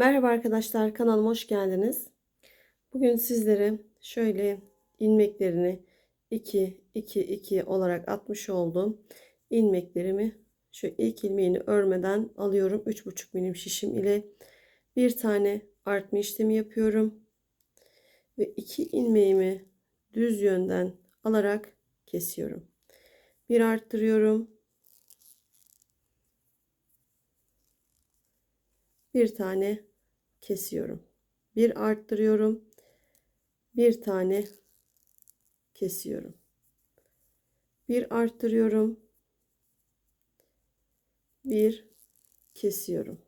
Merhaba arkadaşlar kanalıma hoş geldiniz. Bugün sizlere şöyle ilmeklerini 2 2 2 olarak atmış olduğum ilmeklerimi şu ilk ilmeğini örmeden alıyorum 3,5 milim şişim ile bir tane artma işlemi yapıyorum ve iki ilmeğimi düz yönden alarak kesiyorum. Bir arttırıyorum. Bir tane kesiyorum. Bir arttırıyorum. Bir tane kesiyorum. Bir arttırıyorum. Bir kesiyorum.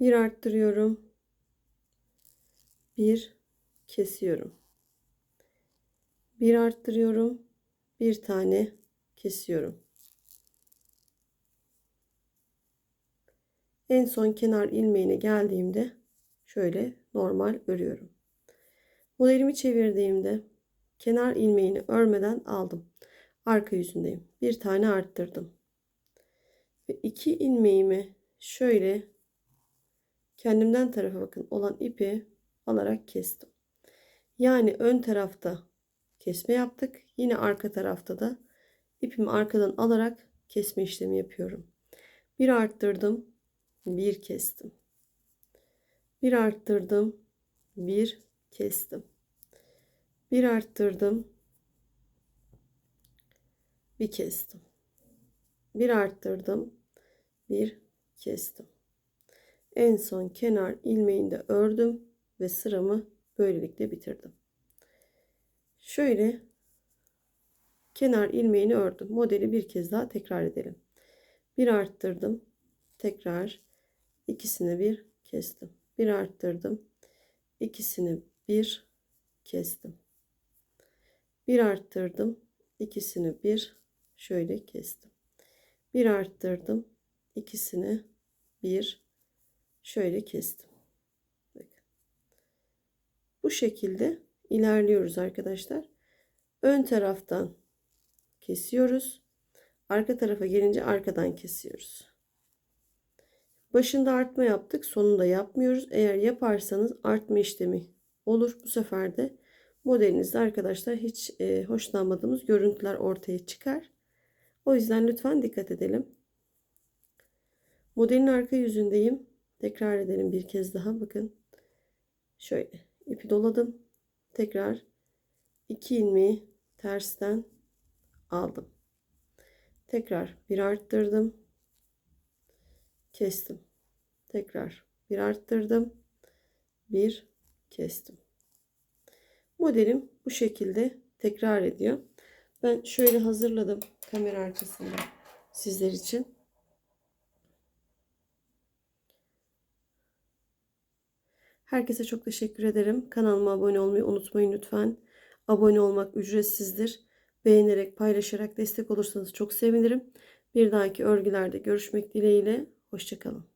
Bir arttırıyorum. Bir kesiyorum. Bir arttırıyorum. Bir tane kesiyorum. En son kenar ilmeğine geldiğimde şöyle normal örüyorum. Modelimi çevirdiğimde kenar ilmeğini örmeden aldım. Arka yüzündeyim. Bir tane arttırdım. Ve iki ilmeğimi şöyle kendimden tarafa bakın olan ipi alarak kestim. Yani ön tarafta kesme yaptık. Yine arka tarafta da ipimi arkadan alarak kesme işlemi yapıyorum. Bir arttırdım, bir kestim. Bir arttırdım, bir kestim. Bir arttırdım, bir kestim. Bir arttırdım, bir kestim. En son kenar ilmeğinde ördüm ve sıramı böylelikle bitirdim. Şöyle kenar ilmeğini ördüm. Modeli bir kez daha tekrar edelim. Bir arttırdım. Tekrar ikisini bir kestim. Bir arttırdım. ikisini bir kestim. Bir arttırdım. ikisini bir şöyle kestim. Bir arttırdım. ikisini bir şöyle kestim. Bakın. Bu şekilde ilerliyoruz arkadaşlar. Ön taraftan kesiyoruz. Arka tarafa gelince arkadan kesiyoruz. Başında artma yaptık. Sonunda yapmıyoruz. Eğer yaparsanız artma işlemi olur. Bu sefer de modelinizde arkadaşlar hiç e, hoşlanmadığımız görüntüler ortaya çıkar. O yüzden lütfen dikkat edelim. Modelin arka yüzündeyim. Tekrar edelim bir kez daha. Bakın. Şöyle ipi doladım. Tekrar iki ilmeği tersten aldım. Tekrar bir arttırdım. Kestim. Tekrar bir arttırdım. Bir kestim. Modelim bu şekilde tekrar ediyor. Ben şöyle hazırladım kamera arkasında sizler için. Herkese çok teşekkür ederim. Kanalıma abone olmayı unutmayın lütfen. Abone olmak ücretsizdir. Beğenerek, paylaşarak destek olursanız çok sevinirim. Bir dahaki örgülerde görüşmek dileğiyle. Hoşçakalın.